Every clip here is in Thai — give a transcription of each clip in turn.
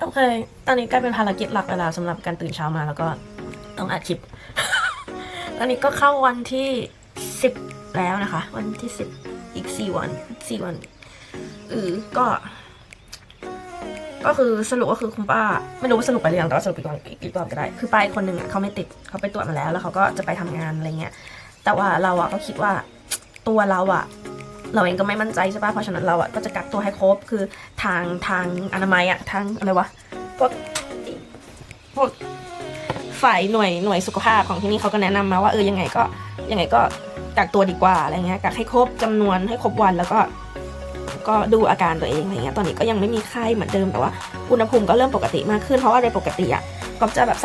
โอเค ตอนนี้กลายเป็นภารกิจหลักไปแล้วสำหรับการตื่นเช้ามาแล้วก็ต้องอัดคลิป ตอนนี้ก็เข้าวันที่สิบแล้วนะคะ วันที่สิบอีกสี่วันสี่วันเออก็ ก็คือสรุปก็คือคุณป้า ไม่รู้ว่าสรุปไปหรือยังแต่ว่าสรุปอีกรอบอีกรอบก็ได้ คือป้าอีกคนหนึ่งอะเขาไม่ติดเขาไปตรวจมาแล้ว แล้วเขาก็จะไปทำงานอะไรเงี้ยแต่ว่าเราอะก็คิดว่าตัวเราอะ เราเองก็ไม่มั่นใจใช่ป่ะเพราะฉะนั้นเราอะก็จะกักตัวให้ครบคือทางทางอนามัยอะทางอะไรวะพวกพวกฝ่ายหน่วยหน่วยสุขภาพของที่นี่เขาก็แนะนำมาว่าเออยังไงก็ยังไงก็กักตัวดีกว่าอะไรเงี้ยกักให้ครบจำนวนให้ครบวันแล้วก็ ก็ดูอาการตัวเองอะไรเงี้ยตอนนี้ก็ยังไม่มีไข้เหมือนเดิมแต่ว่าอุณหภูมิก็เริ่มปกติมากขึ้นเพราะว่าโดยปกติอะก็จะแบบ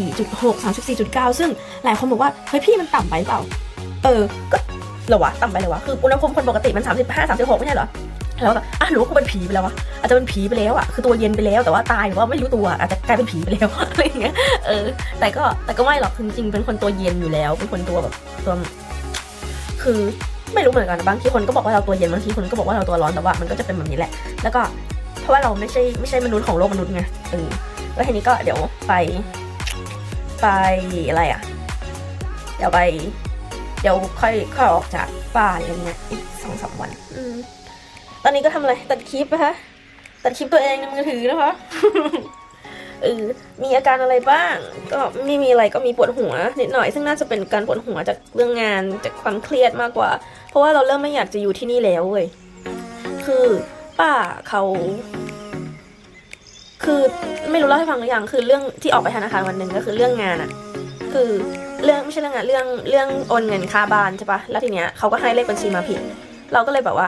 34.6 34.9 ซึ่งหลายคนบอกว่าเฮ้ยพี่มันต่ำไปเปล่า เออก็ หรอวะต่ำไปเลยวะคืออุณหภูมิคนปกติมัน 35 36 ไม่ใช่เหรอแล้วก็อะหรือว่ากูเป็นผีไปแล้ววะอาจจะเป็นผีไปแล้วอะคือตัวเย็นไปแล้วแต่ว่าตายหรือว่าไม่รู้ตัวอาจจะกลายเป็นผีไปแล้วอะไรอย่างเงี้ยเออ แต่ก็แต่ก็ไม่หรอกจริงๆเป็นคนตัวเย็นอยู่แล้ว เป็นคนตัวแบบตัวคือไม่รู้เหมือนกันบางทีคนก็บอกว่าเราตัวเย็นบางทีคนก็บอกว่าเราตัวร้อนแต่ว่ามันก็จะเป็นแบบนี้แหละ แล้วก็เพราะว่าเราไม่ใช่ไม่ใช่มนุษย์ของโลกมนุษย์ไงเออแล้วทีนี้ก็เดี๋ยวไป ไปอะไรอะ เดี๋ยวไป เดี๋ยวค่อยค่อยออกจากบ้านอะไรเงี้ยอีกสองสามวันอืมตอนนี้ก็ทำอะไรตัดคลิปนะคะตัดคลิปตัวเองในมือถือนะคะเออมีอาการอะไรบ้าง ก็ไม่มีอะไรก็มีปวดหัวนิดหน่อย ซึ่งน่าจะเป็นการปวดหัวจากเรื่องงานจากความเครียดมากกว่า เพราะว่าเราเริ่มไม่อยากจะอยู่ที่นี่แล้วเว้ยคือป้าเขาคือไม่รู้เล่าให้ฟังหรือยังคือเรื่องที่ออกไปธนาคารวันหนึ่งก็คือเรื่องงานอะคือ เรื่องไม่ใช่เรื่องงานเรื่องเรื่องโอนเงินค่าบ้านใช่ปะแล้วทีเนี้ยเขาก็ให้เลขบัญชีมาผิด เราก็เลยแบบว่า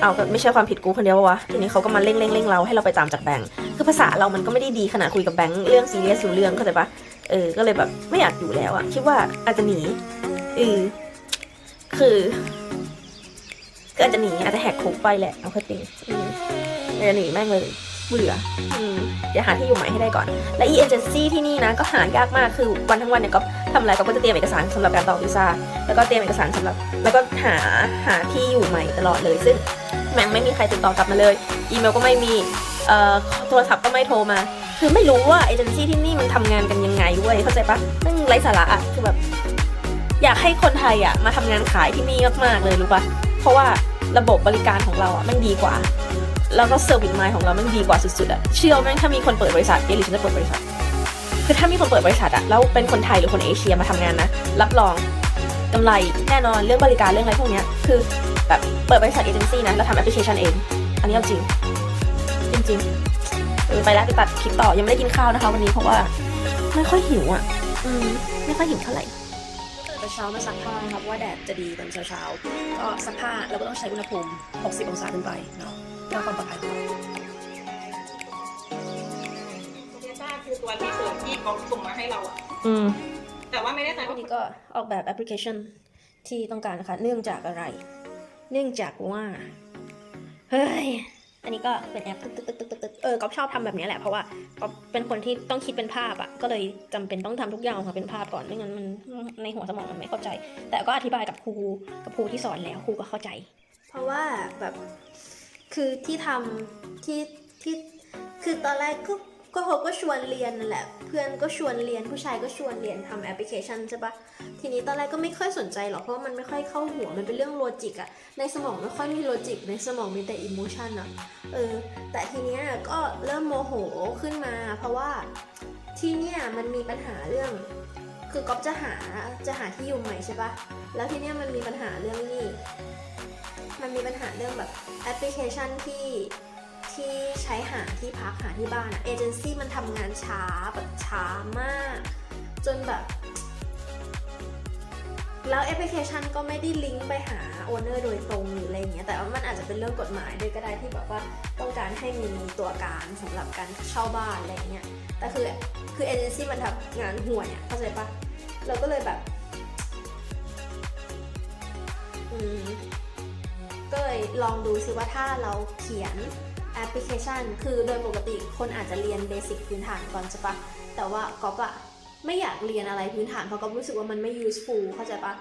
เอาก็ไม่ใช่ความผิดกูคนเดียววะทีนี้เขาก็มาเร่งเร่งเร่งเราให้เราไปตามจากแบงค์คือภาษาเรามันก็ไม่ได้ดีขนาดคุยกับแบงค์เรื่องซีเรียสอยู่เรื่องเข้าใจปะเออก็เลยแบบไม่อยากอยู่แล้วอะคิดว่าอาจจะหนีเออคือก็อาจจะหนีอาจจะแหกคุกไปแหละเอาค่จริงอือาจจะหนีแม่งเลย เบื่ออืมเดี๋ยวหาที่อยู่ใหม่ให้ได้ก่อน และอีเอเจนซี่ที่นี่นะก็หายากมากคือวันทั้งวันเนี่ยก็ทำอะไรก็จะเตรียมเอกสารสำหรับการต่อวีซ่าแล้วก็เตรียมเอกสารสำหรับ แล้วก็หาหาที่อยู่ใหม่ตลอดเลยซึ่งแม่งไม่มีใครติดต่อกลับมาเลย อีเมลก็ไม่มีเอ่อโทรศัพท์ก็ไม่โทรมา คือไม่รู้ว่าเอเจนซี่ที่นี่มันทำงานกันยังไงเว้ยเข้าใจปะแม่งไร้สาระอะคือแบบอยากให้คนไทยอะมาทำงานขายที่นี่มากๆเลยรู้ปะเพราะว่าระบบบริการของเราอะแม่งดีกว่า แล้วก็เซอร์วิสไมล์ของเราม่งดีกว่าสุดๆอะเชื่อแม่งถ้ามีคนเปิดบริษัทเอลิฉันจะเปิดบริษัท คือถ้ามีคนเปิดบริษัทอะแล้วเป็นคนไทยหรือคนเอเชียมาทำงานนะ รับรองกำไรแน่นอนเรื่องบริการเรื่องอะไรพวกเนี้ยคือแบบเปิดบริษัทเอเจนซี่นะแล้วทำแอปพลิเคชันเอง อันนี้เอาจริง จริงๆเออไปแล้วไปตัดคลิปต่อยังไม่ได้กินข้าวนะคะ วันนี้เพราะว่า ไม่ค่อยหิวอะ อืมไม่ค่อยหิวเท่าไหร่แต่เช้ามาซักผ้าครับว่าแดดจะดีตอนเช้าๆก็ซักผ้าเราก็ต้องใช้อุณหภูมิ 60 องศาขึ้นไปเนาะ เพื่อความปลอดภัยของเดต้าคือตัวที่เสิร์ชที่เขาส่งมาให้เราอะอืมแต่ว่าไม่แน่ใจอัว่านนี้ก็ออกแบบแอปพลิเคชันที่ต้องการนะคะ เนื่องจากอะไร เนื่องจากว่า เฮ้ย อันนี้ก็เป็นแอปตึ๊กตึ๊กตึ๊กตึ๊กตึ๊กเออก็ชอบทำแบบนี้แหละ เพราะว่าก็เป็นคนที่ต้องคิดเป็นภาพอะก็เลยจำเป็นต้องทำทุกอย่างออกมาเป็นภาพก่อน ไม่งั้นมันในหัวสมองมันไม่เข้าใจ แต่ก็อธิบายกับครู กับครูที่สอนแล้ว ครูก็เข้าใจ เพราะว่าแบบ คือที่ทำที่ที่คือตอนแรกก็ก็เขาก็ชวนเรียนนั่นแหละ เพื่อนก็ชวนเรียนผู้ชายก็ชวนเรียนทำแอปพลิเคชันใช่ปะทีนี้ตอนแรกก็ไม่ค่อยสนใจหรอกเพราะว่ามันไม่ค่อยเข้าหัวมันเป็นเรื่องโลจิกอะในสมองไม่ค่อยมีโลจิกในสมองมีแต่อิโมชันอะเออแต่ทีเนี้ยก็เริ่มโมโหขึ้นมา เพราะว่าที่เนี่ยมันมีปัญหาเรื่อง คือก๊อฟจะหาจะหาที่อยู่ใหม่ใช่ปะแล้วทีเนี้ยมันมีปัญหาเรื่องนี่ มันมีปัญหาเรื่องแบบแอปพลิเคชันที่ที่ใช้หาที่พักหาที่บ้านอะเอเจนซี่มันทำงานช้าแบบช้ามาก จนแบบ แล้วแอปพลิเคชันก็ไม่ได้ลิงก์ไปหาโอเนอร์โดยตรงหรืออะไรเงี้ยแต่ว่ามันอาจจะเป็นเรื่องกฎหมายด้วยก็ได้ที่แบบว่าต้องการให้มีตัวการสำหรับการเช่าบ้านอะไรเงี้ยแต่คือคือเอเจนซี่มันทำงานห่วยอะเข้าใจปะเราก็เลยแบบ อืม ก็เลยลองดูซิว่าถ้าเราเขียนแอปพลิเคชัน คือโดยปกติคนอาจจะเรียนเบสิกพื้นฐานก่อนใช่ปะแต่ว่าก๊อฟอะไม่อยากเรียนอะไรพื้นฐานเพราะก๊อฟรู้สึกว่ามันไม่ useful เข้าใจปะ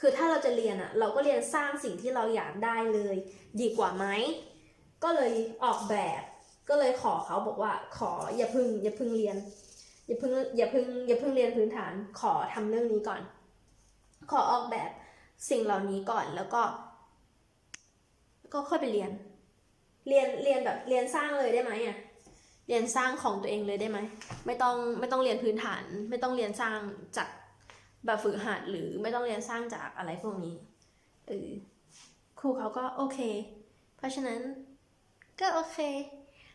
คือถ้าเราจะเรียนอะเราก็เรียนสร้างสิ่งที่เราอยากได้เลย ดีกว่าไหมก็เลยออกแบบ ก็ก็เลยขอเขาบอกว่าขออย่าพึ่งอย่าพึ่งเรียนอย่าพึ่งอย่าพึ่งอย่าพึ่งเรียนพื้นฐานขอทำเรื่องนี้ก่อน ขอออกแบบสิ่งเหล่านี้ก่อนแล้วก็ ก็ค่อยไปเรียน เรียนเรียนแบบเรียนสร้างเลยได้ไหมอะเรียนสร้างของตัวเองเลยได้ไหมไม่ต้องไม่ต้องเรียนพื้นฐาน ไม่ต้องเรียนสร้างจากแบบฝึกหัดหรือไม่ต้องเรียนสร้างจากอะไรพวกนี้เออครูเขาก็โอเค เพราะฉะนั้นก็โอเค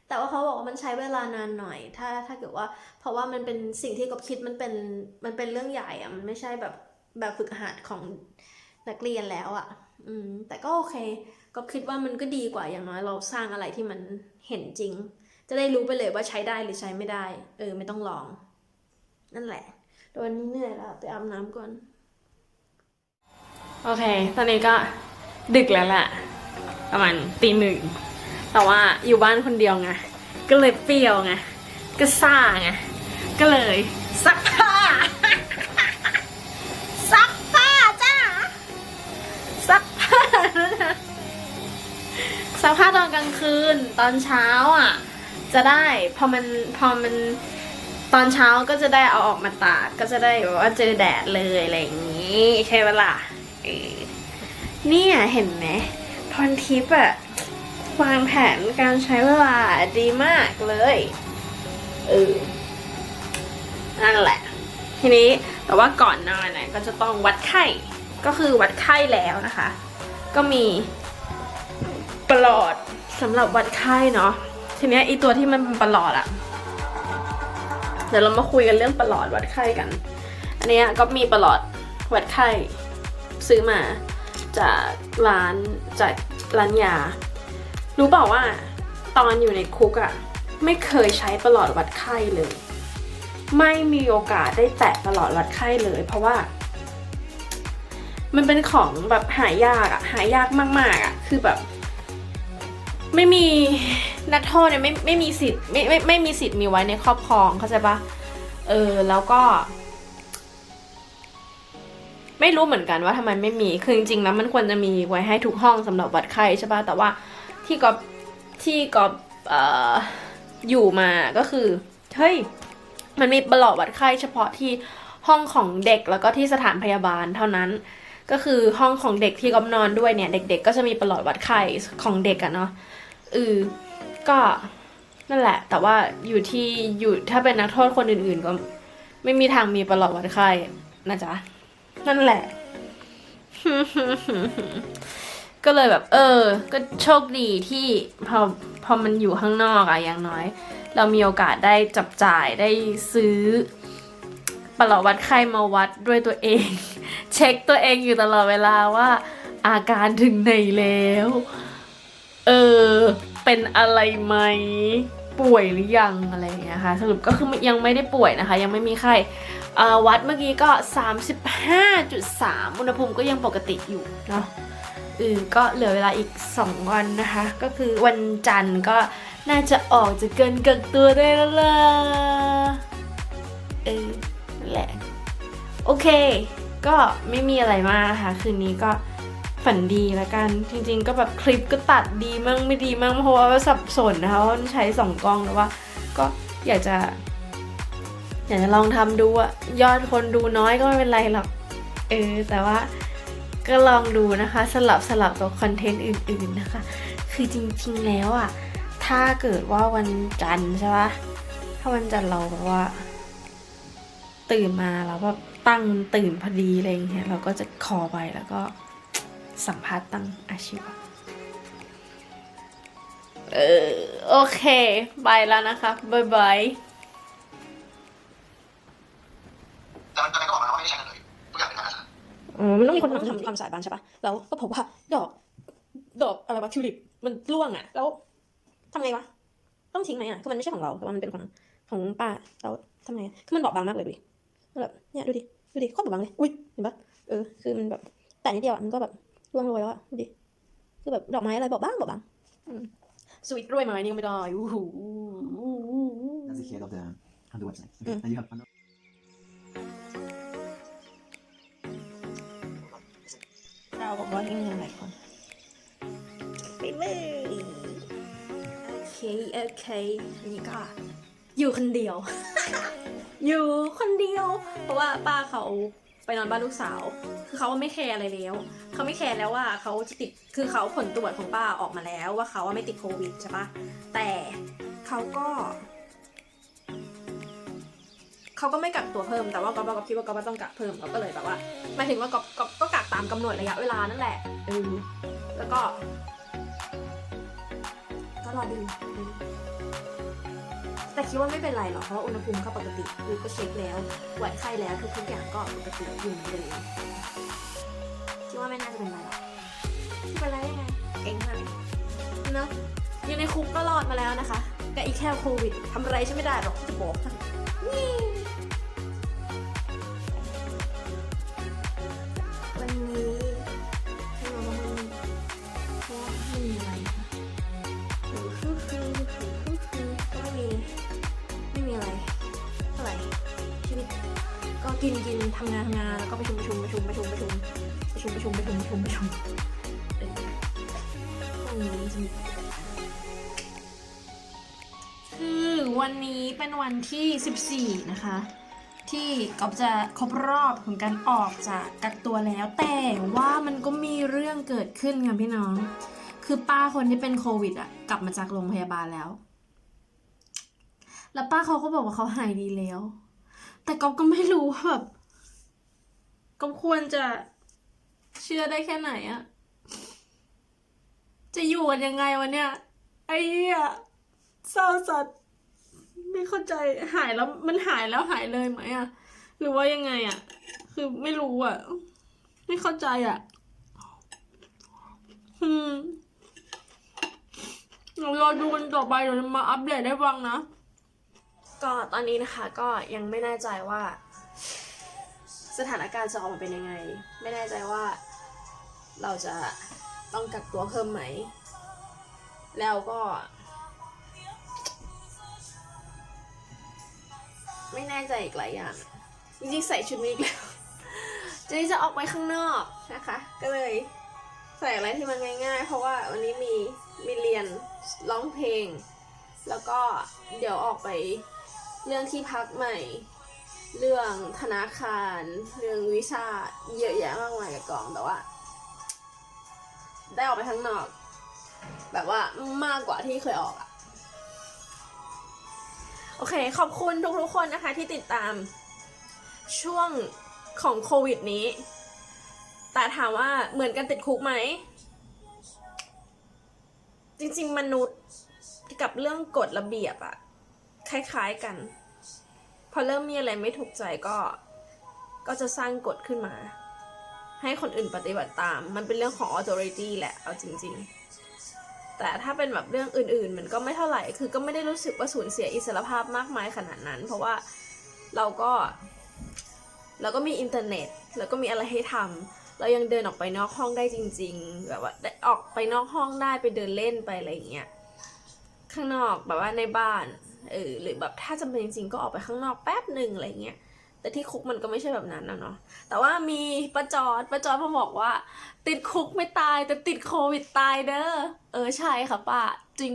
แต่ว่าเขาบอกว่ามันใช้เวลานานหน่อย ถ้าถ้าเกิดว่า เพราะว่ามันเป็นสิ่งที่กบคิดมันเป็นมันเป็นเรื่องใหญ่อะมันไม่ใช่แบบแบบฝึกหัดของนักเรียนแล้วอะอืมแต่ก็โอเค ก็คิดว่ามันก็ดีกว่าอย่างน้อยเราสร้างอะไรที่มันเห็นจริง จะได้รู้ไปเลยว่าใช้ได้หรือใช้ไม่ได้ เออ ไม่ต้องลอง นั่นแหละตวันนี้เหนื่อยแล้วไปอาบน้ำก่อน โอเค ตอนนี้ก็ดึกแล้วแหละประมาณตีหนึ่งแต่ว่าอยู่บ้านคนเดียวไงก็เลยเปรี้ยวไงก็ซ่าไงก็เลยซักผ้าซักผ้าจ้าซักผ้านะ ซักผ้าตอนกลางคืนตอนเช้าอะ จะได้พอมันพอมันตอนเช้าก็จะได้เอาออกมาตากก็จะได้แบบว่าเจอแดดเลยอะไรอย่างนี้ใช่เวลาเออเนี่ยเห็นไหมพรทิปอะวางแผนการใช้เวลาดีมากเลยเออนั่นแหละ ทีนี้แต่ว่าก่อนนอนเนี่ยก็จะต้องวัดไข้ก็คือวัดไข้แล้วนะคะ ก็มี ปลอดสำหรับวัดไข้เนาะทีเนี้ยไอีตัวที่มันเป็นปลอดอะเดี๋ยวเรามาคุยกันเรื่องประหลอดวัดไข้กัน อันเนี้ยก็มีประหลอดวัดไข้ซื้อมาจากร้านจากร้านยา รู้เปล่าว่าตอนอยู่ในคุกอะ่ะไม่เคยใช้ประหลอดวัดไข้เลย ไม่มีโอกาสได้แตะประหลอดวัดไข้เลย เพราะว่า มันเป็นของแบบหายากอะหายากมากๆอะคือแบบ ไม่มีนักโทษเนี่ยไม่ไม่มีสิทธิ์ไม่ไม่ไม่มีสิทธิ์มีไว้ในครอบครองเข้าใจปะเออแล้วก็ ไม่รู้เหมือนกันว่าทำไมไม่มีคือจริงๆแล้วมันควรจะมีไว้ให้ทุกห้องสำหรับวัดไข้ใช่ปะแต่ว่าที่กอบที่กอบอออยู่มาก็คือเฮ้ยมันมีประหลอดวัดไข้เฉพาะที่ห้องของเด็กแล้วก็ที่สถานพยาบาลเท่านั้น ก็คือห้องของเด็กที่ก๊อบนอนด้วยเนี่ยเด็ก ๆ ก็จะมีประหลอดวัดไข้ของเด็กอะเนาะเออก็นั่นแหละ แต่ว่าอยู่ที่อยู่ถ้าเป็นนักโทษคนอื่นๆก็ ไม่มีทางมีประหลอดวัดไข้นะจ๊ะนั่นแหละ ก็เลยแบบ เออ ก็โชคดีที่พอพอมันอยู่ข้างนอกอะอย่างน้อย เรามีโอกาสได้จับจ่ายได้ซื้อ ประลอวัดไข้มาวัดด้วยตัวเอง เช็คตัวเองอยู่ตลอดเวลาว่า อาการถึงไหนแล้ว เออ เป็นอะไรไหมป่วยหรือยังอะไรอย่างเงี้ยค่ะสรุปก็คือยังไม่ได้ป่วยนะคะ ยังไม่มีไข้วัดเมื่อกี้ก็ 35.3 อุณหภูมิก็ยังปกติอยู่เนาะเออก็เหลือเวลาอีก 2 วันนะคะ ก็คือวันจันทร์ก็น่าจะออกจะเกินเกักตัวได้แล้วล่ะเออ แหละ โอเค ก็ไม่มีอะไรมากนะคะคืนนี้ก็ฝันดีล้วกัน จริง ๆ ก็แบบคลิปก็ตัดดีมั่งไม่ดีมั่งเพราะว่าสับสนนะคะว่าใช้สองกล้องแต่ว่า ก็อยากจะ อยากจะลองทำดูอะยอดคนดูน้อยก็ไม่เป็นไรหรอกเออแต่ว่าก็ลองดูนะคะสลับสลับกับคอนเทนต์อื่น ๆนะคะ คือจริง ๆ แล้วอะถ้าเกิดว่าวันจันทร์ใช่ปะถ้าวันจันทร์เราแบบว่า ตื่นมาแล้วแบบตั้งตื่นพอดีอะไรอย่างเงี้ยเราก็จะคอไปแล้วก็สัมภาษณ์ตั้งอาชีวะเออโอเคไปแล้วนะคะบ๊ายบายแต่มันตอนนั้นก็บอกมาแล้วว่าไม่ได้ใช้กันเลยทุกอย่างเป็นงานอาสาอ๋อมันต้องมีคนทำทำความสะอาดบ้านใช่ปะแล้วก็พบว่าดอก ดอกอะไรวะทิวลิปมันร่วงอะแล้วทำไงวะ ต้องทิ้งไหมอะคือมันไม่ใช่ของเราแต่ว่ามันเป็นของของป้าแล้วทำไงอะคือมันบอบบางมากเลยดูดิมัน แบบเนี่ยดูดิดูดิโคตรบอบบางเลยอุ้ยเห็นปะเออคือมันแบบแต่นิดเดียวอะมันก็แบบร่วงโรยแล้วอะดูดิคือแบบดอกไม้อะไรบอบบางบอบบางอืมสวิตรวยไม้นี่ก็ไม่ได้อู้หู That's the head of the of the website. Mm. And you have เราบอกว่าที่มีหลายคนไปเลยโอเคโอเคอันนี้ก็อยู่คนเดียว อยู่คนเดียว เพราะว่าป้าเขาไปนอนบ้านลูกสาว คือเขาไม่แคร์อะไรแล้ว เขาไม่แคร์แล้วว่าเขาจะติด คือเขาผลตรวจของป้าออกมาแล้วว่าเขาว่าไม่ติดโควิดใช่ปะแต่เขาก็เขาก็ไม่กักตัวเพิ่ม แต่ว่าก็ก็คิดว่าก็ต้องกักเพิ่มก็เลยแบบว่าหมายถึงว่าก็ก็ก็กักตามกำหนดระยะเวลานั่นแหละเออแล้วก็ก็รอดู แต่คิดว่าไม่เป็นไรหรอกเพราะว่าอุณหภูมิก็ปกติคือก็เช็คแล้ววัดไข้แล้วทุกทุกๆอย่างก็ปกติอยู่เหมือนเดิมคิดว่าไม่น่าจะเป็นไรหรอกไม่เป็นไรได้ไงเก่งมากเนาะอยู่ในคุกก็รอดมาแล้วนะคะกับอีกแค่โควิดทำอะไรฉันไม่ได้หรอกจะบอกให้นี่วัน กินกินทำงานทำงานแล้วก็ประชุมประชุมประชุมประชุมประชุมประชุมประชุมประชุมประชุมประชุมเออพรุ่งนี้จะมีคือวันนี้เป็นวันที่ 14 นะคะ ที่ก๊อฟจะครบรอบของการออกจากกักตัวแล้ว แต่ว่ามันก็มีเรื่องเกิดขึ้นค่ะพี่น้อง คือป้าคนที่เป็นโควิดอะกลับมาจากโรงพยาบาลแล้ว แล้วป้าเขาก็บอกว่าเขาหายดีแล้ว แต่ก๊อฟก็ไม่รู้ว่าแบบก๊อฟควรจะเชื่อได้แค่ไหนอะจะอยู่กันยังไงวะเนี่ย ไอ้เหี้ยเศร้าสัตว์ไม่เข้าใจหายแล้วมันหายแล้วหายเลยไหมอะหรือว่ายังไงอะคือไม่รู้อะไม่เข้าใจอะอืมเรารอดูกันต่อไปเดี๋ยวจะมาอัปเดตให้ฟังนะ ก็ตอนนี้นะคะก็ยังไม่แน่ใจว่า สถานการณ์จะออกมาเป็นยังไง ไม่แน่ใจว่าเราจะต้องกักตัวเพิ่มไหม แล้วก็ ไม่แน่ใจอีกหลายอย่างจริงๆใส่ชุดนี้อีกแล้วจริงๆจะออกไปข้างนอกนะคะ ก็เลยใส่อะไรที่มันง่าย ๆ เพราะว่าวันนี้มีมีเรียนร้องเพลง แล้วก็เดี๋ยวออกไป เรื่องที่พักใหม่ เรื่องธนาคาร เรื่องวีซ่าเยอะแยะมากมายกับกองแต่ว่า ได้ออกไปข้างนอก แบบว่ามากกว่าที่เคยออกอะโอเค ขอบคุณทุกๆคนนะคะที่ติดตามช่วงของโควิดนี้ แต่ถามว่าเหมือนกันติดคุกไหม จริงๆ มนุษย์กับเรื่องกฎระเบียบอะ คล้ายๆกัน พอเริ่มมีอะไรไม่ถูกใจก็ ก็จะสร้างกฎขึ้นมา ให้คนอื่นปฏิบัติตาม มันเป็นเรื่องของ authority แหละ เอาจริง ๆ แต่ถ้าเป็นแบบเรื่องอื่น ๆ มันก็ไม่เท่าไหร่ คือก็ไม่ได้รู้สึกว่าสูญเสียอิสรภาพมากมายขนาดนั้น เพราะว่าเราก็เราก็มีอินเทอร์เน็ต แล้วก็มีอะไรให้ทำเรายังเดินออกไปนอกห้องได้จริง ๆ แบบว่าได้ออกไปนอกห้องได้ไปเดินเล่นไปอะไรอย่างเงี้ยข้างนอกแบบว่าในบ้าน เออหรือแบบถ้าจำเป็นจริงๆก็ออกไปข้างนอกแป๊บหนึ่งอะไรเงี้ยแต่ที่คุกมันก็ไม่ใช่แบบนั้นนะเนาะแต่ว่ามีประจอดประจอดมาบอกว่า ติดคุกไม่ตายแต่ติดโควิดตายเด้อเออใช่ค่ะป้าจริง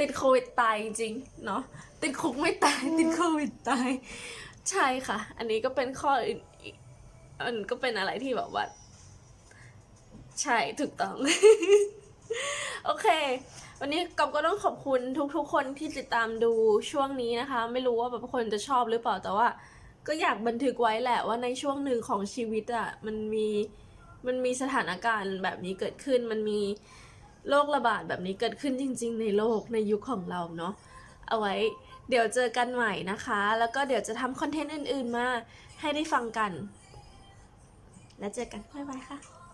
ติดโควิดตายจริงเนาะติดคุกไม่ตายติดโควิดตายใช่ค่ะ อันนี้ก็เป็นข้ออื่นอีกอันก็เป็นอะไรที่แบบว่า ใช่ถูกต้อง โอเค วันนี้กอบก็ต้องขอบคุณทุกๆ คนที่ติดตามดูช่วงนี้นะคะ ไม่รู้ว่าแบบคนจะชอบหรือเปล่าแต่ว่า ก็อยากบันทึกไว้แหละว่าในช่วงหนึ่งของชีวิตอะ่ะมันมีมันมีสถานการณ์แบบนี้เกิดขึ้น มันมีโรคระบาดแบบนี้เกิดขึ้นจริง ๆ ในโลกในยุคของเราเนาะเอาไว้เดี๋ยวเจอกันใหม่นะคะ แล้วก็เดี๋ยวจะทำคอนเทนต์อื่น ๆ มาให้ได้ฟังกัน แล้วเจอกันบ๊ายบายค่ะ